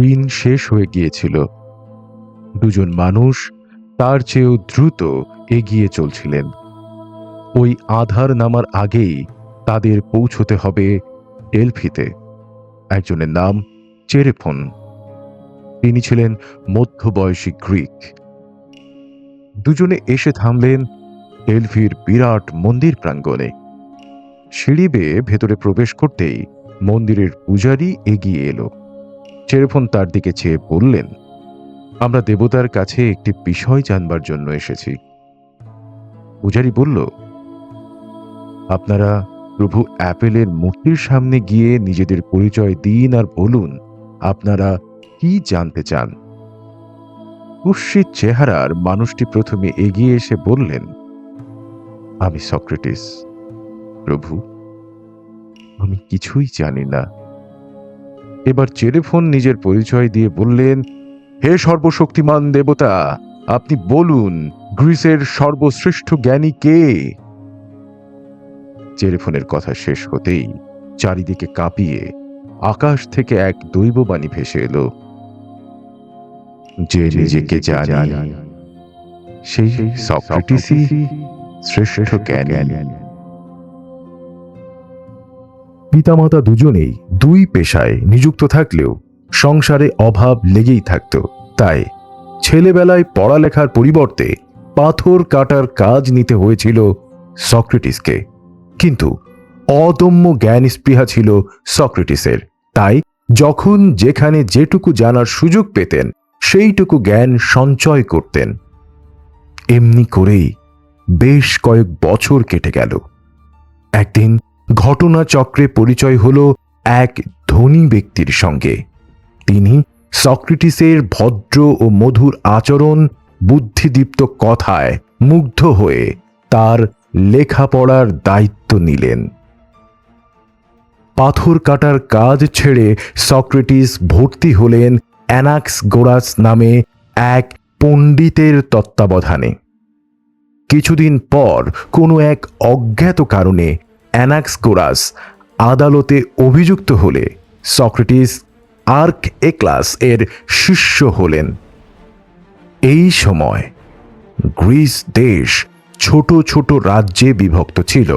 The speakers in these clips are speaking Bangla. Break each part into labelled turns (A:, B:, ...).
A: দিন শেষ হয়ে গিয়েছিল। দুজন মানুষ তার চেয়েও দ্রুত এগিয়ে চলছিলেন। ওই আধার নামার আগেই তাদের পৌঁছতে হবে ডেলফিতে একজনের নাম চেরেফোন। তিনি ছিলেন মধ্যবয়সী গ্রিক। দুজনে এসে থামলেন ডেলফির বিরাট মন্দির প্রাঙ্গণে। সিঁড়ি বেয়ে ভেতরে প্রবেশ করতেই মন্দিরের পূজারী এগিয়ে এলো। চেরেফোন তার দিকে চেয়ে বললেন, আমরা দেবতার কাছে একটি বিষয় জানবার জন্য এসেছি। পূজারী বলল, আপনারা প্রভু অ্যাপেলের মূর্তির সামনে গিয়ে নিজেদের পরিচয় দিন আর বলুন, আপনারা কি জানতে চান? কুৎসিত চেহারার মানুষটি প্রথমে এগিয়ে এসে বললেন, আমি সক্রেটিস, প্রভু। আমি কিছুই জানি না। এবার চেরেফোন নিজের পরিচয় দিয়ে বললেন, হে সর্বশক্তিমান দেবতা, আপনি বলুন, গ্রিসের সর্বশ্রেষ্ঠ জ্ঞানী কে? চেরেফোনের কথা শেষ হতেই চারিদিকে কাঁপিয়ে আকাশ থেকে এক দৈববাণী ভেসে এলো। যে নিজেকে জানি, সেই সক্রেটিসই শ্রেষ্ঠ জ্ঞানী। পিতামাতা দুজনেই দুই পেশায় নিযুক্ত থাকলেও সংসারে অভাব লেগেই থাকত। তাই ছেলেবেলায় পড়ালেখার পরিবর্তে পাথর কাটার কাজ নিতে হয়েছিল সক্রেটিসকে। কিন্তু অদম্য জ্ঞান স্পৃহা ছিল সক্রেটিসের। তাই যখন যেখানে যেটুকু জানার সুযোগ পেতেন, সেইটুকু জ্ঞান সঞ্চয় করতেন। এমনি করেই বেশ কয়েক বছর কেটে গেল। একদিন ঘটনাচক্রে পরিচয় হল এক ধনী ব্যক্তির সঙ্গে। তিনি সক্রেটিসের ভদ্র ও মধুর আচরণ, বুদ্ধিদীপ্ত কথায় মুগ্ধ হয়ে তার লেখাপড়ার দায়িত্ব নিলেন। পাথর কাটার কাজ ছেড়ে সক্রেটিস ভর্তি হলেন অ্যানাক্স গোরাস নামে এক পণ্ডিতের তত্ত্বাবধানে। কিছুদিন পর কোনো এক অজ্ঞাত কারণে অ্যানাক্সকোরাস আদালতে অভিযুক্ত হলে সক্রেটিস আর্ক এক্লাস এর শিষ্য হলেন। এই সময় গ্রিস দেশ ছোট ছোট রাজ্যে বিভক্ত ছিল,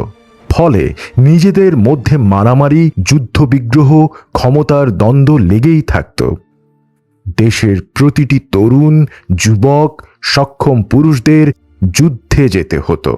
A: ফলে নিজেদের মধ্যে মারামারি, যুদ্ধবিগ্রহ, ক্ষমতার দ্বন্দ্ব লেগেই থাকত। দেশের প্রতিটি তরুণ, যুবক, সক্ষম পুরুষদের যুদ্ধে যেতে হতো।